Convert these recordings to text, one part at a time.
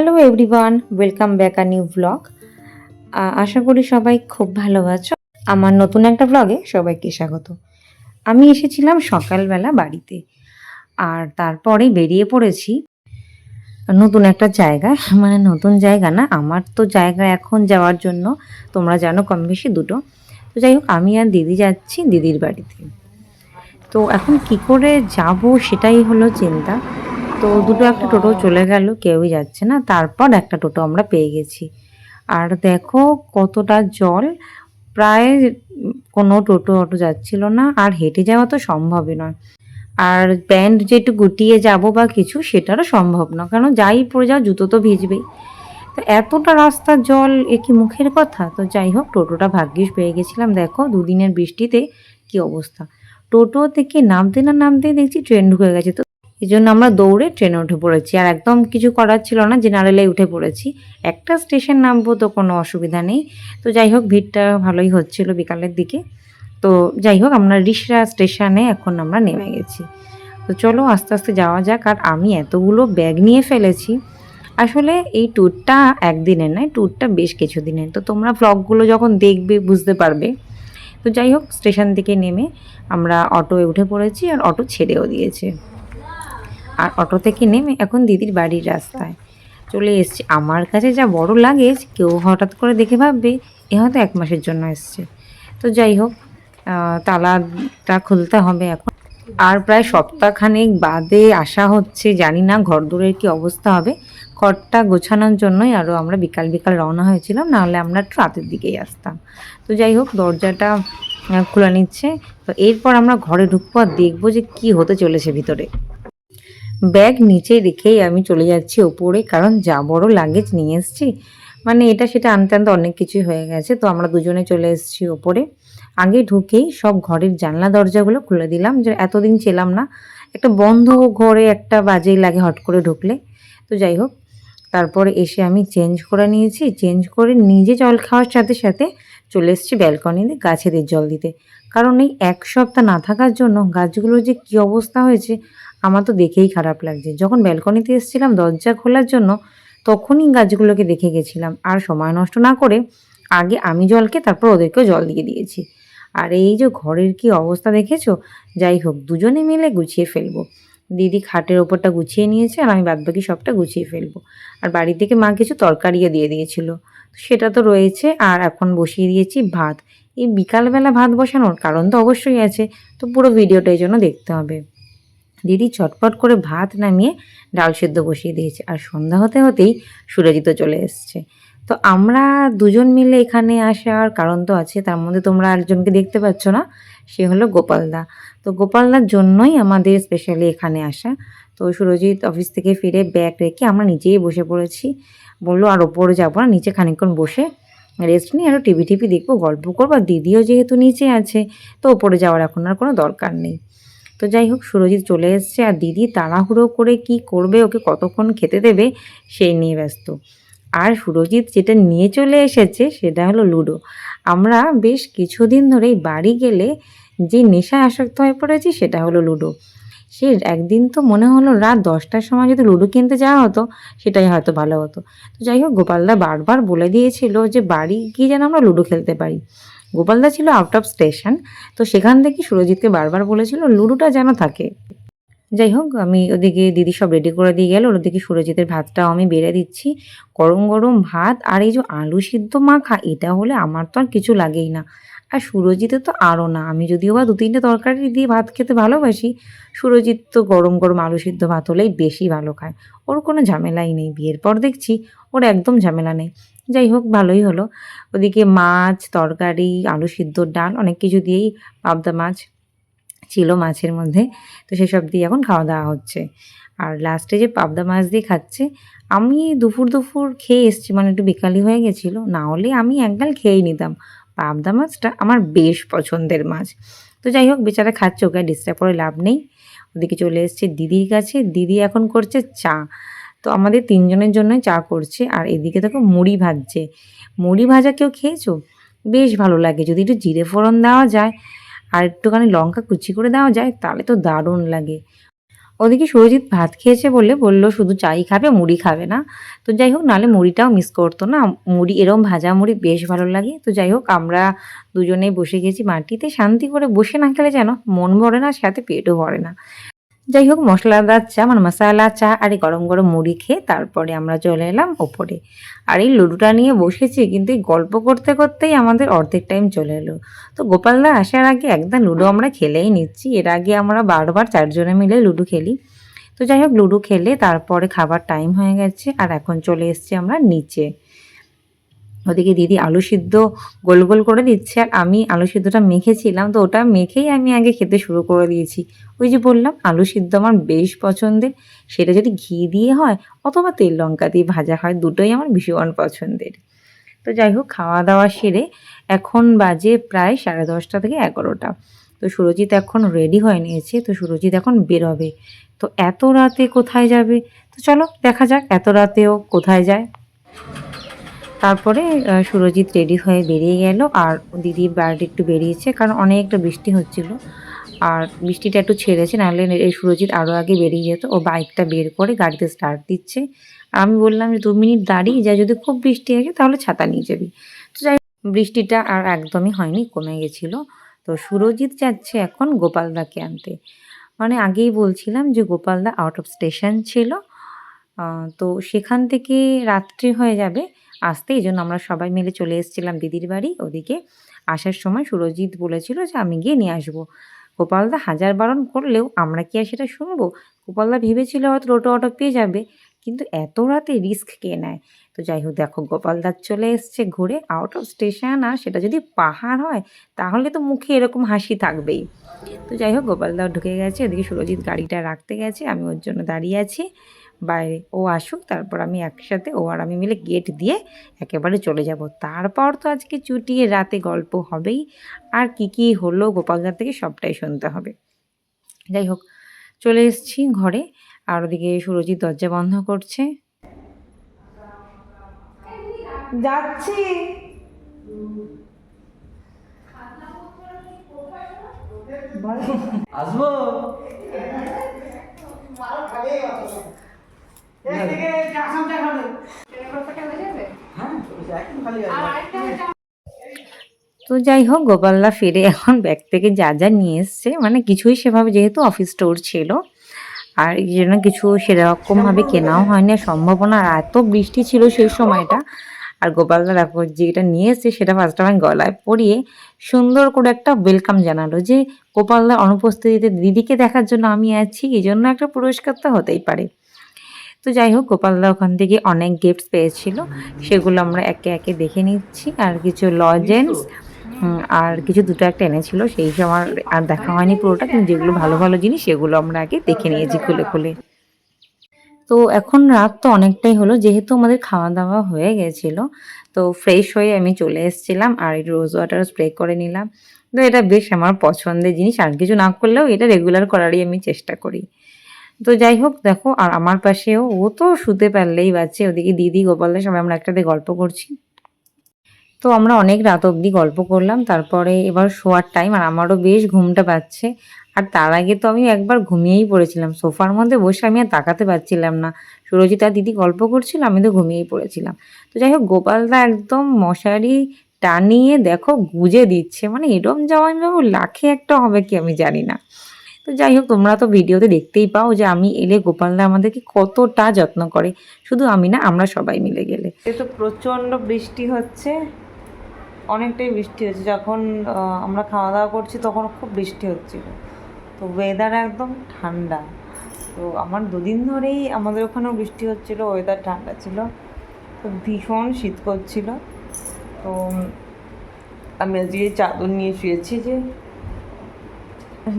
Hello everyone welcome back a new blog আশা করি সবাই খুব ভালো আছো। আমার নতুন একটা ব্লগে সবাইকে স্বাগত। আমি এসেছিলাম সকালবেলা বাড়িতে। আর তারপরে বেরিয়ে পড়েছি। নতুন একটা জায়গা মানে নতুন জায়গা না, আমার তো জায়গা এখন যাওয়ার জন্য, তোমরা জানো কম বেশি দুটো। তো যাই হোক, আমি আর দিদি যাচ্ছি দিদির বাড়িতে। তো এখন কি করে যাব সেটাই হলো চিন্তা। তো দুটো একটা টোটো চলে গেল, কেউই যাচ্ছে না। তারপর একটা টোটো আমরা পেয়ে গেছি। আর দেখো কতটা জল, প্রায় কোনো টোটো অটো যাচ্ছিল না, আর হেঁটে যাওয়া তো সম্ভবই নয়। আর প্যান্ট যে একটু গুটিয়ে যাব বা কিছু, সেটারও সম্ভব না কারণ যাই পড়ে যাও, জুতো তো ভিজবেই। তো এতটা রাস্তার জল, এ কি মুখের কথা? তো যাই হোক, টোটোটা ভাগ্যিস পেয়ে গেছিলাম। দেখো দুদিনের বৃষ্টিতে কি অবস্থা। টোটো থেকে নামতে না নামতে দেখছি ট্রেন ঢুকে গেছে। তো এই জন্য আমরা দৌড়ে ট্রেনে উঠে পড়েছি। আর একদম কিছু করার ছিল না জেনারেলে উঠে পড়েছি। একটা স্টেশন নামবো তো কোনো অসুবিধা নেই। তো যাই হোক, ভিড়টা ভালোই হচ্ছিল বিকালের দিকে। তো যাই হোক, আমরা রিসরা স্টেশনে এখন আমরা নেমে গেছি। তো চলো আস্তে আস্তে যাওয়া যাক। আর আমি এতগুলো ব্যাগ নিয়ে ফেলেছি। আসলে এই ট্যুরটা একদিনের নয় ট্যুরটা বেশ কিছু দিনের তো তোমরা ব্লগগুলো যখন দেখবে, বুঝতে পারবে। তো যাই হোক স্টেশন থেকে নেমে আমরা অটোয় উঠে পড়েছি আর অটো ছেড়েও দিয়েছে। আর অটো থেকে নেমে এখন দিদির বাড়ির রাস্তায়। চলে এসছি। আমার কাছে যা বড় লাগেজ, কেউ হঠাৎ করে দেখে ভাববে, এ হয়তো এক মাসের জন্য এসছে। তো যাই হোক তালাটা খুলতে হবে এখন। আর প্রায় সপ্তাহখানেক বাদে আসা হচ্ছে, জানি না ঘর দূরের কি অবস্থা হবে। ঘরটা গোছানোর জন্যই আরও আমরা বিকাল বিকাল রওনা হয়েছিলাম, নাহলে আমরা একটু রাতের দিকেই আসতাম। তো যাই হোক, দরজাটা খুলে নিচ্ছে। তো এরপর আমরা ঘরে ঢুকবো আর দেখব যে কি হতে চলেছে ভিতরে। ব্যাগ নিচে রেখেই আমি চলে যাচ্ছি ওপরে, কারণ যা বড় লাগেজ নিয়ে এসেছি। মানে এটা সেটা আনতে আনতে অনেক কিছুই হয়ে গেছে, তো আমরা দুজনে চলে এসেছি ওপরে। আগে ঢুকেই সব ঘরের জানলা দরজাগুলো খুলে দিলাম, যে এতদিন ছিলাম না। একটা বন্ধ ঘরে একটা বাজেই লাগে হট করে ঢুকলে। তো যাই হোক, তারপরে এসে আমি চেঞ্জ করে নিয়েছি, চেঞ্জ করে নিজে জল খাওয়ার সাথে সাথে চলে এসেছি ব্যালকনিতে গাছেদের জল দিতে। কারণ এই এক সপ্তাহ না থাকার জন্য গাছগুলোর যে কী অবস্থা হয়েছে আমার তো দেখেই খারাপ লাগছে। যখন ব্যালকনিতে এসেছিলাম দরজা খোলার জন্য, তখনই গাছগুলোকে দেখে গেছিলাম। আর সময় নষ্ট না করে আগে আমি জলকে, তারপর ওদেরকেও জল দিয়ে দিয়েছি। আর এই যে ঘরের কি অবস্থা দেখেছ? যাই হোক, দুজনে মিলে গুছিয়ে ফেলব। দিদি খাটের ওপরটা গুছিয়ে নিয়েছে আর আমি বাদবাকি সবটা গুছিয়ে ফেলব। আর বাড়ি থেকে মা কিছু তরকারিও দিয়ে দিয়েছিল। সেটা তো রয়েছে, আর এখন বসিয়ে দিয়েছি ভাত। এই বিকালবেলা ভাত বসানোর কারণ তো অবশ্যই আছে। তো পুরো ভিডিওটা এই জন্য দেখতে হবে। দিদি চটপট করে ভাত নামিয়ে ডাল সেদ্ধ বসিয়ে দিয়েছে আর সন্ধ্যা হতে হতেই সুরজিত চলে এসছে। তো আমরা দুজন মিলে এখানে আসার কারণ তো আছে, তার মধ্যে তোমরা একজনকে দেখতে পাচ্ছ না, সে হলো গোপালদা তো গোপালদার জন্যই আমাদের স্পেশালি এখানে আসা। তো সুরজিৎ অফিস থেকে ফিরে ব্যাগ রেখে আমরা নিচেই বসে পড়েছি। বলল, আর ওপরে যাব না, নিচে খানিকক্ষণ বসে রেস্ট নিয়ে আরও টিভি টিভি দেখব, গল্প করব। আর দিদিও যেহেতু নিচে আছে, তো ওপরে যাওয়ার এখন আর কোনো দরকার নেই। তো যাই হোক, সুরজিৎ চলে এসছে আর দিদি তাড়াহুড়ো করে কি করবে, ওকে কতক্ষণ খেতে দেবে, সেই নিয়ে ব্যস্ত। আর সুরজিৎ যেটা নিয়ে চলে এসেছে সেটা হলো লুডো। আমরা বেশ কিছুদিন ধরেই বাড়ি গেলে যে নেশায় আসক্ত হয়ে পড়েছি সেটা হলো লুডো। সে একদিন তো মনে হলো রাত দশটার সময় যদি লুডো কিনতে যাওয়া হতো, সেটাই হয়তো ভালো হতো। তো যাই হোক, গোপালদা বারবার বলে দিয়েছিল যে বাড়ি গিয়ে যেন আমরা লুডো খেলতে পারি। গোপালদা ছিল আউট অফ স্টেশন তো সেখান থেকে সুরজিৎকে বারবার বলেছিল, লুডোটা যেন থাকে। যাই হোক, আমি ওদিকে দিদি সব রেডি করে দিয়ে গেল, ওদিকে সুরজিতের ভাতটাও আমি বেড়ে দিচ্ছি। গরম গরম ভাত আর এই যে আলু সিদ্ধ মাখা, এটা হলে আমার তো আর কিছু লাগেই না। আর সুরজিতের তো আরও না। আমি যদিও বা দু তিনটে তরকারি দিয়ে ভাত খেতে ভালোবাসি, সুরজিৎ তো গরম গরম আলু সিদ্ধ ভাত হলেই বেশি ভালো খায়। ওর কোনো ঝামেলাই নেই বিয়ের পর দেখছি, ওর একদম ঝামেলা নেই। যাই হোক, ভালোই হলো। ওদিকে মাছ, তরকারি, আলু সিদ্ধ, ডাল অনেক কিছু দিয়েই পাবদা মাছ ছিল মাছের মধ্যে। তো সেসব দিয়ে এখন খাওয়া দাওয়া হচ্ছে। আর লাস্টে যে পাবদা মাছ দিয়ে খাচ্ছে, আমি দুপুর দুপুর খেয়ে এসেছি মানে একটু বিকালি হয়ে গেছিল। না হলে আমি একগাল খেয়েই নিতাম। পাবদা মাছটা আমার বেশ পছন্দের মাছ। তো যাই হোক বেচারা খাচ্ছে, ওকে ডিস্টার্ব করে লাভ নেই। ওদিকে চলে এসছে দিদির কাছে। দিদি এখন করছে চা। তো আমাদের তিনজনের জন্য চা করছে। আর এদিকে দেখো, মুড়ি ভাজছে। মুড়ি ভাজা কেউ খেয়েছো? বেশ ভালো লাগে। যদি একটু জিরে ফোড়ন দেওয়া যায় আর একটুখানি লঙ্কা কুচি করে দেওয়া যায়, তাহলে তো দারুণ লাগে। ওদিকে সুরজিৎ ভাত খেয়েছে বলে বলল, শুধু চাই খাবে, মুড়ি খাবে না। তো যাই হোক, নাহলে মুড়িটাও মিস করতো না। মুড়ি, এরম ভাজা মুড়ি বেশ ভালো লাগে। তো যাই হোক, আমরা দুজনেই বসে গেছি মাটিতে। শান্তি করে বসে না খেলে যেন মন ভরে না, সাথে পেটও ভরে না। যাই হোক মশলাদার চা মানে মশালা, চা আর এই গরম গরম মুড়ি খেয়ে তারপরে আমরা চলে এলাম ওপরে। আর এই লুডোটা নিয়ে বসেছি, কিন্তু এই গল্প করতে করতেই আমাদের অর্ধেক টাইম চলে এলো। তো গোপালদা আসার আগে একদম লুডো আমরা খেলেই নিচ্ছি। এর আগে আমরা বারবার চারজনে মিলে লুডো খেলি। তো যাই হোক লুডো খেলে তারপরে খাবার টাইম হয়ে গেছে, আর এখন চলে এসেছি আমরা নিচে। ওদিকে দিদি আলু সিদ্ধ গোল গোল করে দিচ্ছে আর আমি আলু সিদ্ধটা মেখেছিলাম, তো ওটা মেখেই আমি আগে খেতে শুরু করে দিয়েছি। ওই যে বললাম, আলু সিদ্ধ আমার বেশ পছন্দের। সেটা যদি ঘি দিয়ে হয় অথবা তেল লঙ্কা দিয়ে ভাজা হয়, দুটোই আমার ভীষণ পছন্দের। তো যাই হোক, খাওয়া দাওয়া সেরে এখন বাজে প্রায় সাড়ে দশটা থেকে এগারোটা। তো সুরজিৎ এখন রেডি হয়ে নিয়েছে, তো সুরজিৎ এখন বেরোবে। তো এত রাতে কোথায় যাবে? তো চলো দেখা যাক এত রাতেও কোথায় যায়। তারপরে সুরজিৎ রেডি হয়ে বেরিয়ে গেল। আর দিদির বাড়িতে একটু বেরিয়েছে, কারণ অনেকটা বৃষ্টি হচ্ছিল। আর বৃষ্টিটা একটু ছেড়েছে, নাহলে এই সুরজিৎ আরও আগে বেরিয়ে যেত। ও বাইকটা বের করে গাড়িতে স্টার্ট দিচ্ছে। আমি বললাম যে, দু মিনিট দাঁড়িয়ে যা, যদি খুব বৃষ্টি আসে তাহলে ছাতা নিয়ে যাবি। তো যাই বৃষ্টিটা আর একদমই হয়নি, কমে গেছিল। তো সুরজিৎ যাচ্ছে এখন গোপালদাকে আনতে। মানে আগেই বলছিলাম যে, গোপালদা আউট অফ স্টেশন ছিল। তো সেখান থেকে রাত্রি হয়ে যাবে। আসতে, এই জন্য আমরা সবাই মিলে চলে এসেছিলাম দিদির বাড়ি। ওদিকে আসার সময় সুরজিৎ বলেছিল যে, আমি গিয়ে নিয়ে আসব। গোপালদা হাজার বারণ করলেও আমরা কি আর সেটা শুনব? গোপালদা ভেবেছিল হয়তো টোটো অটো পেয়ে যাবে, কিন্তু এত রাতে রিস্ক কে নেয়? তো যাই হোক, দেখো গোপালদার চলে এসছে ঘুরে আউট অফ স্টেশন আর সেটা যদি পাহাড় হয়, তাহলে তো মুখে এরকম হাসি থাকবেই। তো যাই হোক গোপালদাও ঢুকে গেছে ওদিকে সুরজিৎ গাড়িটা রাখতে গেছে, আমি ওর জন্য দাঁড়িয়ে আছি। বাইরে। ও আসুক তারপর আমি একসাথে ও আর আমি মিলে গেট দিয়ে একেবারে চলে যাব। তারপর তো আজকে চুটিয়ে রাতে গল্প হবেই। আর কি কি হলো গোপালদার থেকে সবটাই শুনতে হবে। যাই হোক চলে এসেছি ঘরে। আর ওদিকে সুরজিৎ দরজা বন্ধ করছে। যাচ্ছি। আসব হ্যাঁ একদম খালি আছে তো যাই হোক গোপালদা ফিরে এখন ব্যাগ থেকে যা যা নিয়ে এসছে মানে কিছুই সেভাবে যেহেতু অফিস স্টোর ছিল আর এই জন্য কিছু সেরকমভাবে কেনাও হয়নি। সম্ভাবনা আর এত বৃষ্টি ছিল সেই সময়টা। আর গোপালদা দেখো যেটা নিয়ে এসছে সেটা ফার্স্ট আমি গলায় পরিয়ে সুন্দর করে একটা ওয়েলকাম জানালো যে গোপালদার অনুপস্থিতিতে দিদিকে দেখার জন্য আমি আছি এই জন্য একটা পুরস্কার তো হতেই পারে। তো যাই হোক গোপালদা ওখান থেকে অনেক গিফটস পেয়েছিল। সেগুলো আমরা একে একে দেখে নিচ্ছি। আর কিছু লজেন্স আর কিছু দুটো একটা এনেছিল। সেই সময় আর দেখা হয়নি পুরোটা, কিন্তু যেগুলো ভালো ভালো জিনিস, সেগুলো আমরা আগে দেখে নিয়েছি খুলে খুলে। তো এখন রাত তো অনেকটাই হলো, যেহেতু আমাদের খাওয়া দাওয়া হয়ে গেছিল, তো ফ্রেশ হয়ে আমি চলে এসেছিলাম আর রোজ ওয়াটার স্প্রে করে নিলাম। তো এটা বেশ আমার পছন্দের জিনিস, আর কিছু না করলেও এটা রেগুলার করারই আমি চেষ্টা করি। তো যাই হোক, দেখো, আর আমার পাশেও ও তো শুতে পারলেই বাচ্চে ওদিকে দিদি গোপালদের সবাই আমরা একটাতে গল্প করছি। তো আমরা অনেক রাত অবধি গল্প করলাম, তারপরে এবার শোয়ার টাইম আর আমারও বেশ ঘুমটা পাচ্ছে। আর তার আগে তো আমি একবার ঘুমিয়েই পড়েছিলাম। সোফার মধ্যে বসে আমি আর তাকাতে পারছিলাম না। সুরজিৎ আর দিদি গল্প করছিল, আমি তো ঘুমিয়েই পড়েছিলাম। তো যাই হোক গোপালদা একদম মশারি টানিয়ে, দেখো, গুজে দিচ্ছে। মানে এরম জামাইবাবু লাখে একটা হবে কি আমি জানি না। তো যাই হোক, তোমরা তো ভিডিওতে দেখতেই পাও যে আমি এলে গোপালদা আমাদেরকে কতটা যত্ন করে। শুধু আমি না, আমরা সবাই মিলে গেলে। তো প্রচণ্ড বৃষ্টি হচ্ছে। অনেকটাই বৃষ্টি হচ্ছে। যখন আমরা খাওয়া দাওয়া করছি তখন খুব বৃষ্টি হচ্ছিল। তো ওয়েদার একদম ঠান্ডা। তো আমার দুদিন ধরেই আমাদের ওখানেও বৃষ্টি হচ্ছিল ওয়েদার ঠান্ডা ছিল। তো ভীষণ শীত করছিল। তো আমি আজকে চাদর নিয়ে শুয়েছি যে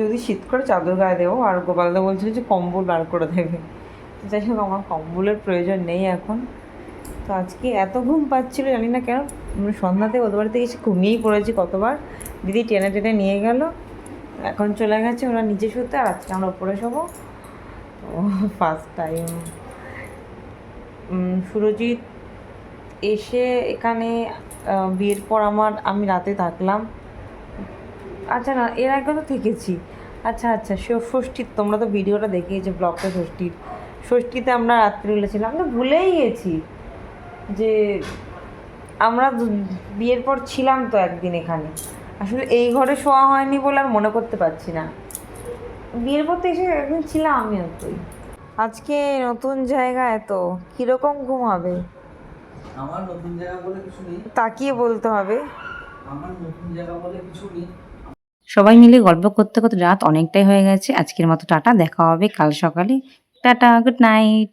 যদি শীত করে চাদর গায়ে দেবো, আর গোপালদা বলছিল যে কম্বল বার করে দেবে। যাই হোক, আমার কম্বলের প্রয়োজন নেই এখন। তো আজকে এত ঘুম পাচ্ছিল, জানি না কেন সন্ধ্যাতে ওদের বাড়িতে এসে ঘুমিয়েই পড়েছি কতবার। দিদি টেনে টেনে নিয়ে গেল। এখন চলে গেছে ওরা নিচে শুতে, আর আজকে আমরা উপরে শোবো। তো ফার্স্ট টাইম সুরজিৎ এসে এখানে বিয়ের পর আমার, আমি রাতে থাকলাম। আচ্ছা না এর আগে তো থেকেছি। আচ্ছা আচ্ছা ষষ্ঠীর তোমরা তো ভিডিওটা দেখিয়েছো ব্লগটা ষষ্ঠীর। ষষ্ঠীতে আমরা রাত্রিবেলা ছিলাম আমরা ভুলেই গেছি যে আমরা বিয়ের পর ছিলাম তো একদিন এখানে। আসলে এই ঘরে শোয়া হয়নি বলে আর মনে করতে পারছি না। বিয়ের পর তো এসে একদিন ছিলাম আমিও তুই। আজকে নতুন জায়গায় তো কীরকম ঘুমাবে? আমার নতুন জায়গা বলে কিছু নেই। তাকিয়ে বলতে হবে। আমার নতুন জায়গা বলে কিছু নেই। সবাই মিলে গল্প করতে করতে রাত অনেকটাই হয়ে গেছে। আজকের মতো টাটা, দেখা হবে কাল সকালে। Tata good night